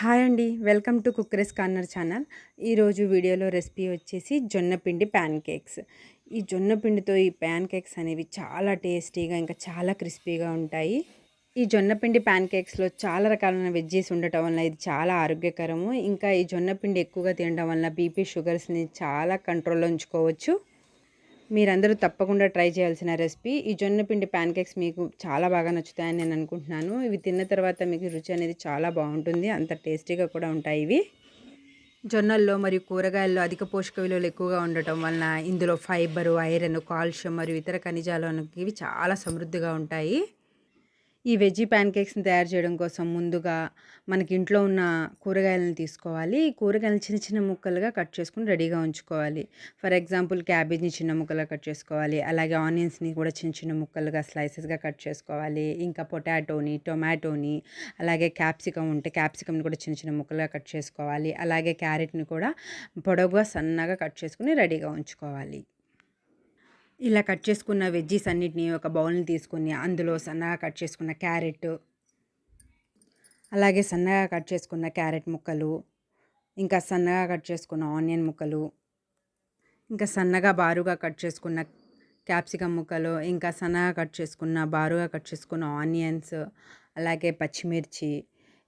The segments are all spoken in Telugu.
హాయ్ అండి. Welcome to cook craze corner channel. ఈరోజు వీడియోలో రెసిపీ వచ్చేసి జొన్నపిండి ప్యాన్ కేక్స్. ఈ జొన్నపిండితో ఈ ప్యాన్ కేక్స్ అనేవి చాలా టేస్టీగా ఇంకా చాలా క్రిస్పీగా ఉంటాయి. ఈ జొన్నపిండి ప్యాన్ కేక్స్లో చాలా రకాలైన వెజ్జీస్ ఉండటం వల్ల ఇది చాలా ఆరోగ్యకరము. ఇంకా ఈ జొన్నపిండి ఎక్కువగా తినడం వల్ల బీపీ షుగర్స్ని చాలా కంట్రోల్లో ఉంచుకోవచ్చు. మీరందరూ తప్పకుండా ట్రై చేయాల్సిన రెసిపీ. ఈ జొన్న పిండి ప్యాన్ కేక్స్ మీకు చాలా బాగా నచ్చుతాయని నేను అనుకుంటున్నాను. ఇవి తిన్న తర్వాత మీకు రుచి అనేది చాలా బాగుంటుంది. అంత టేస్టీగా కూడా ఉంటాయి ఇవి. జొన్నల్లో మరియు కూరగాయల్లో అధిక పోషక విలువలు ఎక్కువగా ఉండటం వలన ఇందులో ఫైబరు ఐరన్ కాల్షియం మరియు ఇతర ఖనిజాలు ఇవి చాలా సమృద్ధిగా ఉంటాయి. ఈ వెజ్జీ ప్యాన్ కేక్స్ని తయారు చేయడం కోసం ముందుగా మనకి ఇంట్లో ఉన్న కూరగాయలను తీసుకోవాలి. ఈ కూరగాయలను చిన్న చిన్న ముక్కలుగా కట్ చేసుకుని రెడీగా ఉంచుకోవాలి. ఫర్ ఎగ్జాంపుల్ క్యాబేజ్ని చిన్న ముక్కలుగా కట్ చేసుకోవాలి. అలాగే ఆనియన్స్ని కూడా చిన్న చిన్న ముక్కలుగా స్లైసెస్గా కట్ చేసుకోవాలి. ఇంకా పొటాటోని టొమాటోని అలాగే క్యాప్సికమ్ ఉంటే క్యాప్సికమ్ని కూడా చిన్న చిన్న ముక్కలుగా కట్ చేసుకోవాలి. అలాగే క్యారెట్ని కూడా పొడవుగా సన్నగా కట్ చేసుకుని రెడీగా ఉంచుకోవాలి. ఇలా కట్ చేసుకున్న వెజ్జీస్ అన్నిటిని ఒక బౌల్ని తీసుకుని అందులో సన్నగా కట్ చేసుకున్న క్యారెట్ అలాగే సన్నగా కట్ చేసుకున్న క్యారెట్ ముక్కలు ఇంకా సన్నగా కట్ చేసుకున్న ఆనియన్ ముక్కలు ఇంకా సన్నగా బారుగా కట్ చేసుకున్న క్యాప్సికమ్ ముక్కలు ఇంకా సన్నగా కట్ చేసుకున్న బారుగా కట్ చేసుకున్న ఆనియన్స్ అలాగే పచ్చిమిర్చి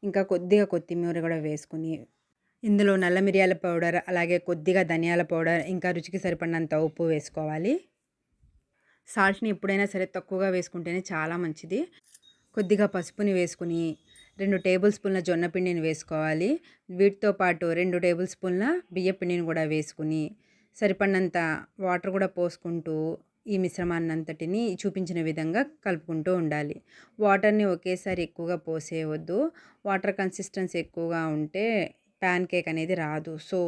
ఇంకా కొద్దిగా కొత్తిమీర కూడా వేసుకుని ఇందులో నల్ల మిరియాల పౌడర్ అలాగే కొద్దిగా ధనియాల పౌడర్ ఇంకా రుచికి సరిపడినంత ఉప్పు వేసుకోవాలి. సాల్ట్ని ఎప్పుడైనా సరే తక్కువగా వేసుకుంటేనే చాలా మంచిది. కొద్దిగా పసుపుని వేసుకుని రెండు టేబుల్ స్పూన్ల జొన్న పిండిని వేసుకోవాలి. వీటితో పాటు రెండు టేబుల్ స్పూన్ల బియ్య పిండిని కూడా వేసుకుని సరిపడినంత వాటర్ కూడా పోసుకుంటూ ఈ మిశ్రమాన్నంతటిని చూపించిన విధంగా కలుపుకుంటూ ఉండాలి. వాటర్ని ఒకేసారి ఎక్కువగా పోసేయవద్దు. వాటర్ కన్సిస్టెన్సీ ఎక్కువగా ఉంటే ప్యాన్ కేక్ అనేది రాదు. సో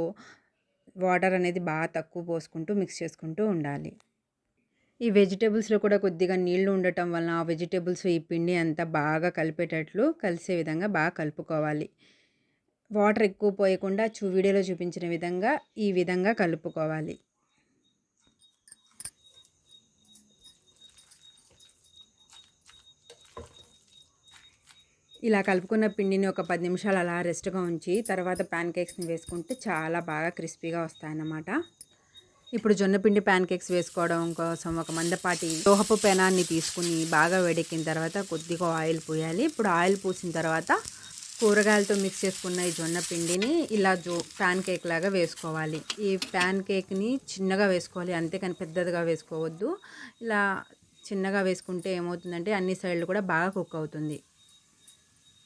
వాటర్ అనేది బాగా తక్కువ పోసుకుంటూ మిక్స్ చేసుకుంటూ ఉండాలి. ఈ వెజిటేబుల్స్లో కూడా కొద్దిగా నీళ్ళు ఉండటం వలన ఆ వెజిటేబుల్స్ ఈ పిండి అంతా బాగా కలిపేటట్లు కలిసే విధంగా బాగా కలుపుకోవాలి. వాటర్ ఎక్కువ పోయకుండా చూ వీడియోలో చూపించిన విధంగా ఈ విధంగా కలుపుకోవాలి. ఇలా కలుపుకున్న పిండిని ఒక పది నిమిషాలు అలా రెస్ట్గా ఉంచి తర్వాత ప్యాన్ కేక్స్ని వేసుకుంటే చాలా బాగా క్రిస్పీగా వస్తాయన్నమాట. ఇప్పుడు జొన్నపిండి ప్యాన్ కేక్స్ వేసుకోవడం కోసం ఒక మందపాటి లోహపు పెనాన్ని తీసుకుని బాగా వేడెక్కిన తర్వాత కొద్దిగా ఆయిల్ పోయాలి. ఇప్పుడు ఆయిల్ పూసిన తర్వాత కూరగాయలతో మిక్స్ చేసుకున్న ఈ జొన్న పిండిని ఇలా జో ప్యాన్ కేక్ లాగా వేసుకోవాలి. ఈ ప్యాన్ కేక్ని చిన్నగా వేసుకోవాలి. అంతేకాని పెద్దదిగా వేసుకోవద్దు. ఇలా చిన్నగా వేసుకుంటే ఏమవుతుందంటే అన్ని సైడ్లు కూడా బాగా కుక్ అవుతుంది.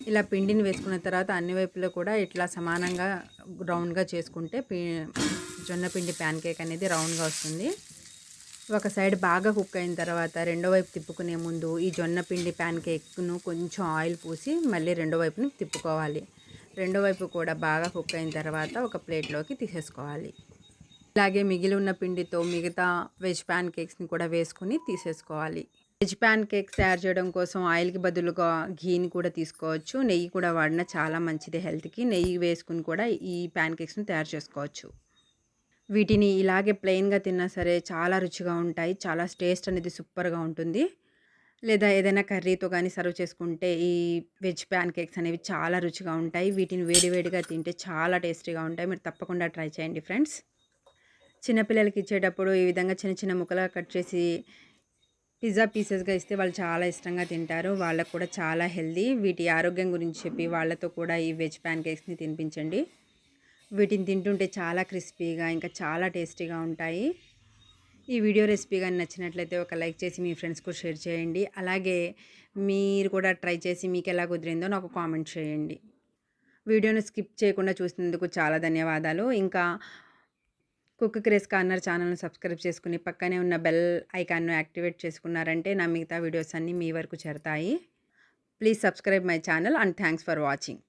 ఇలా పిండిని వేసుకున్న తర్వాత అన్ని వైపులో కూడా ఇట్లా సమానంగా రౌండ్గా చేసుకుంటే జొన్న పిండి ప్యాన్ కేక్ అనేది రౌండ్గా వస్తుంది. ఒక సైడ్ బాగా కుక్ అయిన తర్వాత రెండో వైపు తిప్పుకునే ముందు ఈ జొన్న పిండి ప్యాన్ కేక్ను కొంచెం ఆయిల్ పూసి మళ్ళీ రెండో వైపుని తిప్పుకోవాలి. రెండో వైపు కూడా బాగా కుక్ అయిన తర్వాత ఒక ప్లేట్లోకి తీసేసుకోవాలి. అలాగే మిగిలి ఉన్న పిండితో మిగతా వెజ్ ప్యాన్ కేక్స్ని కూడా వేసుకుని తీసేసుకోవాలి. వెజ్ ప్యాన్ కేక్స్ తయారు చేయడం కోసం ఆయిల్కి బదులుగా ఘీని కూడా తీసుకోవచ్చు. నెయ్యి కూడా వాడినా చాలా మంచిది హెల్త్కి. నెయ్యి వేసుకుని కూడా ఈ ప్యాన్ కేక్స్ని తయారు చేసుకోవచ్చు. వీటిని ఇలాగే ప్లెయిన్గా తిన్నా సరే చాలా రుచిగా ఉంటాయి. చాలా టేస్ట్ అనేది సూపర్గా ఉంటుంది. లేదా ఏదైనా కర్రీతో కానీ సర్వ్ చేసుకుంటే ఈ వెజ్ ప్యాన్ కేక్స్ అనేవి చాలా రుచిగా ఉంటాయి. వీటిని వేడివేడిగా తింటే చాలా టేస్టీగా ఉంటాయి. మీరు తప్పకుండా ట్రై చేయండి ఫ్రెండ్స్. చిన్నపిల్లలకి ఇచ్చేటప్పుడు ఈ విధంగా చిన్న చిన్న ముక్కలుగా కట్ చేసి పిజ్జా పీసెస్గా ఇస్తే వాళ్ళు చాలా ఇష్టంగా తింటారు. వాళ్ళకు కూడా చాలా హెల్దీ వీటి ఆరోగ్యం గురించి చెప్పి వాళ్ళతో కూడా ఈ వెజ్ ప్యాన్ కేక్స్ని తినిపించండి. వీటిని తింటుంటే చాలా క్రిస్పీగా ఇంకా చాలా టేస్టీగా ఉంటాయి. ఈ వీడియో రెసిపీ కానీ నచ్చినట్లయితే ఒక లైక్ చేసి మీ ఫ్రెండ్స్కు షేర్ చేయండి. అలాగే మీరు కూడా ట్రై చేసి మీకు ఎలా కుదిరిందో నాకు కామెంట్ చేయండి. వీడియోను స్కిప్ చేయకుండా చూసినందుకు చాలా ధన్యవాదాలు. ఇంకా కుక్ క్రేస్ కార్నర్ ఛానల్ను సబ్స్క్రైబ్ చేసుకుని పక్కనే ఉన్న బెల్ ఐకాన్ను యాక్టివేట్ చేసుకున్నారంటే నా మిగతా వీడియోస్ అన్నీ మీ వరకు చేరతాయి. Please subscribe my channel and thanks for watching.